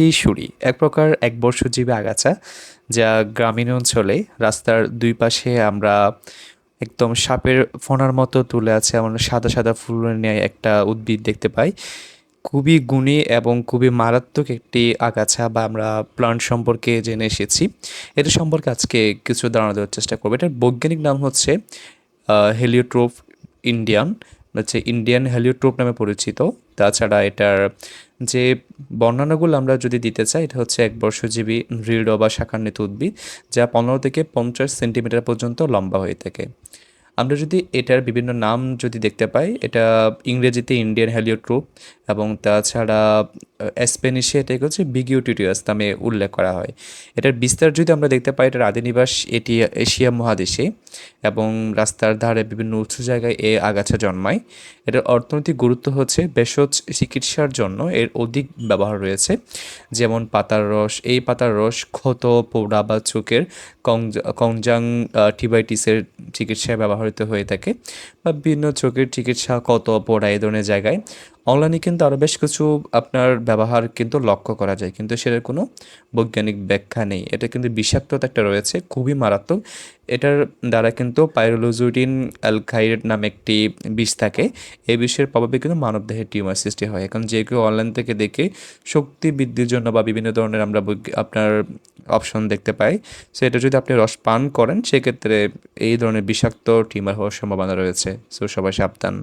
ত্রিশুরি এক প্রকার এক বর্ষজীবী আগাছা যা গ্রামীণ অঞ্চলে রাস্তার দুই পাশে আমরা একদম সাপের ফোনার মতো তুলে আছে, এমন সাদা সাদা ফুল নিয়ে একটা উদ্ভিদ দেখতে পাই। খুবই গুণী এবং খুবই মারাত্মক একটি আগাছা বা আমরা প্লান্ট সম্পর্কে জেনে এসেছি। এটা সম্পর্কে আজকে কিছু ধারণা দেওয়ার চেষ্টা করব। এটার বৈজ্ঞানিক নাম হচ্ছে হেলিওট্রোপ ইন্ডিয়ান হচ্ছে ইন্ডিয়ান হেলিওট্রোপ নামে পরিচিত। তাছাড়া এটার যে বর্ণনাগুলো আমরা যদি দিতে চাই, এটা হচ্ছে এক বর্ষজীবী দৃঢ় বা শাখান্বিত উদ্ভিদ, যা পনেরো থেকে পঞ্চাশ সেন্টিমিটার পর্যন্ত লম্বা হয়ে থাকে। আমরা যদি এটার বিভিন্ন নাম যদি দেখতে পাই, এটা ইংরেজিতে ইন্ডিয়ান হেলিওট্রোপ এবং তাছাড়া স্প্যানিশে এটাকে হচ্ছে বিগিউটিটিয়াস নামে উল্লেখ করা হয়। এটার বিস্তার যদি আমরা দেখতে পাই, এটার আদিনিবাস এটি, এশিয়া মহাদেশে। এবং রাস্তার ধারে বিভিন্ন উঁচু জায়গায় এ আগাছা জন্মায়। এটার অর্থনৈতিক গুরুত্ব হচ্ছে ভেষজ চিকিৎসার জন্য এর অধিক ব্যবহার রয়েছে। যেমন পাতার রস, এই পাতার রস ক্ষত, পোড়া বা চোখের কংজাং টিবাইটিসের চিকিৎসায় ব্যবহৃত হয়ে থাকে বা বিভিন্ন চোখের চিকিৎসা কত পোড়া এই ধরনের জায়গায়। অনলাইনে কিন্তু আরও বেশ কিছু আপনার ব্যবহার কিন্তু লক্ষ্য করা যায়। কিন্তু সেটার কোনো বৈজ্ঞানিক ব্যাখ্যা নেই। এটা কিন্তু বিষাক্ততা একটা রয়েছে, খুবই মারাত্মক। এটার দ্বারা কিন্তু পাইরোলোজুডিন অ্যালখাইড নামে একটি বিষ থাকে। এই বিষের প্রভাবে কিন্তু মানবদেহের টিউমার সৃষ্টি হয়। এখন যে কেউ অনলাইন থেকে দেখে শক্তি বৃদ্ধির জন্য বা বিভিন্ন ধরনের আমরা আপনার অপশন দেখতে পাই, সো এটা যদি আপনি রস পান করেন, সেক্ষেত্রে এই ধরনের বিষাক্ত টিউমার হওয়ার সম্ভাবনা রয়েছে। সো সবাই সাবধান।